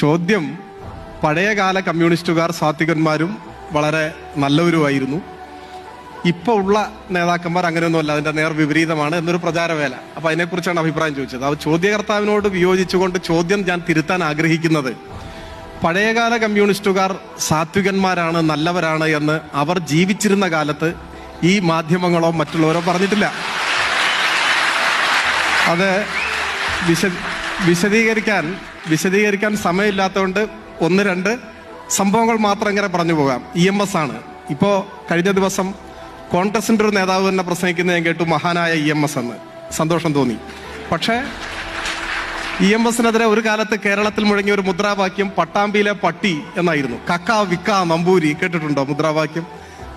ചോദ്യം പഴയകാല കമ്മ്യൂണിസ്റ്റുകാർ സാത്വികന്മാരും വളരെ നല്ലവരുമായിരുന്നു. ഇപ്പോൾ ഉള്ള നേതാക്കന്മാർ അങ്ങനെയൊന്നുമല്ല അതിന്റെ നേർ വിപരീതമാണ് എന്നൊരു പ്രചാരവേല. അപ്പം അതിനെക്കുറിച്ചാണ് അഭിപ്രായം ചോദിച്ചത്. അത് ചോദ്യകർത്താവിനോട് വിയോജിച്ചുകൊണ്ട് ചോദ്യം ഞാൻ തിരുത്താൻ ആഗ്രഹിക്കുന്നത് പഴയകാല കമ്മ്യൂണിസ്റ്റുകാർ സാത്വികന്മാരാണ് നല്ലവരാണ് എന്ന് അവർ ജീവിച്ചിരുന്ന കാലത്ത് ഈ മാധ്യമങ്ങളോ മറ്റുള്ളവരോ പറഞ്ഞിട്ടില്ല. അത് വിശ വിശദീകരിക്കാൻ വിശദീകരിക്കാൻ സമയമില്ലാത്തതുകൊണ്ട് ഒന്ന് രണ്ട് സംഭവങ്ങൾ മാത്രം ഇങ്ങനെ പറഞ്ഞു പോകാം. ഇ എം എസ് ആണ്. ഇപ്പോൾ കഴിഞ്ഞ ദിവസം കോൺഗ്രസിന്റെ ഒരു നേതാവ് തന്നെ പ്രസംഗിക്കുന്നത് ഞാൻ കേട്ടു മഹാനായ ഇ എം എസ് എന്ന്. സന്തോഷം തോന്നി. പക്ഷേ ഇ എം എസിനെതിരെ ഒരു കാലത്ത് കേരളത്തിൽ മുഴങ്ങിയ ഒരു മുദ്രാവാക്യം പട്ടാമ്പിയിലെ പട്ടി എന്നായിരുന്നു. കക്ക വിക്ക നമ്പൂരി കേട്ടിട്ടുണ്ടോ മുദ്രാവാക്യം?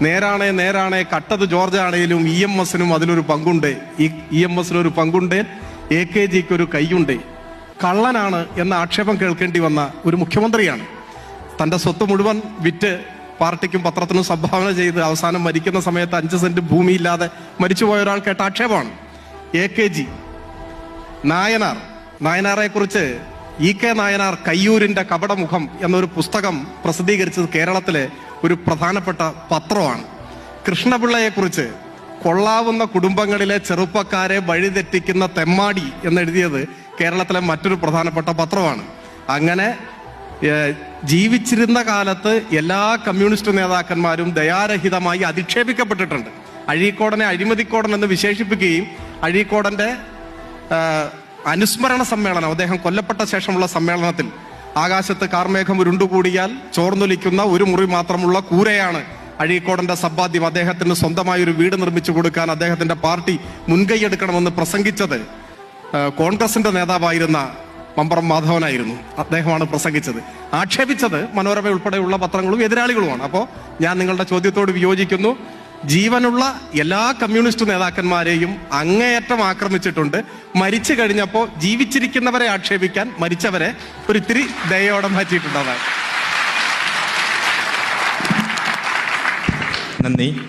നേരാണേ നേരാണേ കട്ടത് ജോർജ് ആണേലും ഇ എം എസിനും അതിലൊരു പങ്കുണ്ടേ. ഇ എം എസിനൊരു പങ്കുണ്ടേ. എ കെ ജിക്ക് ഒരു കൈയുണ്ട്. കള്ളനാണ് എന്ന ആക്ഷേപം കേൾക്കേണ്ടി വന്ന ഒരു മുഖ്യമന്ത്രിയാണ്. തന്റെ സ്വത്ത് മുഴുവൻ വിറ്റ് പാർട്ടിക്കും പത്രത്തിനും സംഭാവന ചെയ്ത് അവസാനം മരിക്കുന്ന സമയത്ത് അഞ്ച് സെന്റ് ഭൂമിയില്ലാതെ മരിച്ചുപോയ ഒരാൾ കേട്ട ആക്ഷേപമാണ്. A K G. നായനാർ. നായനാറെ കുറിച്ച് ഇ കെ നായനാർ കയ്യൂരിന്റെ കപടമുഖം എന്നൊരു പുസ്തകം പ്രസിദ്ധീകരിച്ചത് കേരളത്തിലെ ഒരു പ്രധാനപ്പെട്ട പത്രമാണ്. കൃഷ്ണപിള്ളയെ കുറിച്ച് കൊള്ളാവുന്ന കുടുംബങ്ങളിലെ ചെറുപ്പക്കാരെ വഴിതെറ്റിക്കുന്ന തെമ്മാടി എന്നെഴുതിയത് കേരളത്തിലെ മറ്റൊരു പ്രധാനപ്പെട്ട പത്രമാണ്. അങ്ങനെ ജീവിച്ചിരുന്ന കാലത്ത് എല്ലാ കമ്മ്യൂണിസ്റ്റ് നേതാക്കന്മാരും ദയാരഹിതമായി അധിക്ഷേപിക്കപ്പെട്ടിട്ടുണ്ട്. അഴീക്കോടനെ അഴിമതിക്കോടൻ എന്ന് വിശേഷിപ്പിക്കുകയും അഴീക്കോടന്റെ അനുസ്മരണ സമ്മേളനം അദ്ദേഹം കൊല്ലപ്പെട്ട ശേഷമുള്ള സമ്മേളനത്തിൽ ആകാശത്ത് കാർമേഘം ഉരുണ്ടുകൂടിയാൽ ചോർന്നൊലിക്കുന്ന ഒരു മുറി മാത്രമുള്ള കൂരയാണ് അഴീക്കോടന്റെ സമ്പാദ്യം. അദ്ദേഹത്തിന് സ്വന്തമായി ഒരു വീട് നിർമ്മിച്ചു കൊടുക്കാൻ അദ്ദേഹത്തിന്റെ പാർട്ടി മുൻകൈയെടുക്കണമെന്ന് പ്രസംഗിച്ചത് കോൺഗ്രസിന്റെ നേതാവായിരുന്ന മമ്പറം മാധവനായിരുന്നു. അദ്ദേഹമാണ് പ്രസംഗിച്ചത്. ആക്ഷേപിച്ചത് മനോരമ ഉൾപ്പെടെയുള്ള പത്രങ്ങളും എതിരാളികളുമാണ്. അപ്പോൾ ഞാൻ നിങ്ങളുടെ ചോദ്യത്തോട് വിയോജിക്കുന്നു. ജീവനുള്ള എല്ലാ കമ്മ്യൂണിസ്റ്റ് നേതാക്കന്മാരെയും അങ്ങേയറ്റം ആക്രമിച്ചിട്ടുണ്ട്. മരിച്ചു കഴിഞ്ഞപ്പോൾ ജീവിച്ചിരിക്കുന്നവരെ ആക്ഷേപിക്കാൻ മരിച്ചവരെ ഒരു ഇത്തിരി ദയോടെ മാറ്റിയിട്ടുണ്ട് നന്ദി.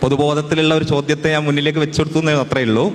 പൊതുബോധത്തിലുള്ള ഒരു ചോദ്യത്തെ ഞാൻ മുന്നിലേക്ക് വെച്ചെടുത്തു അത്രയേ ഉള്ളൂ.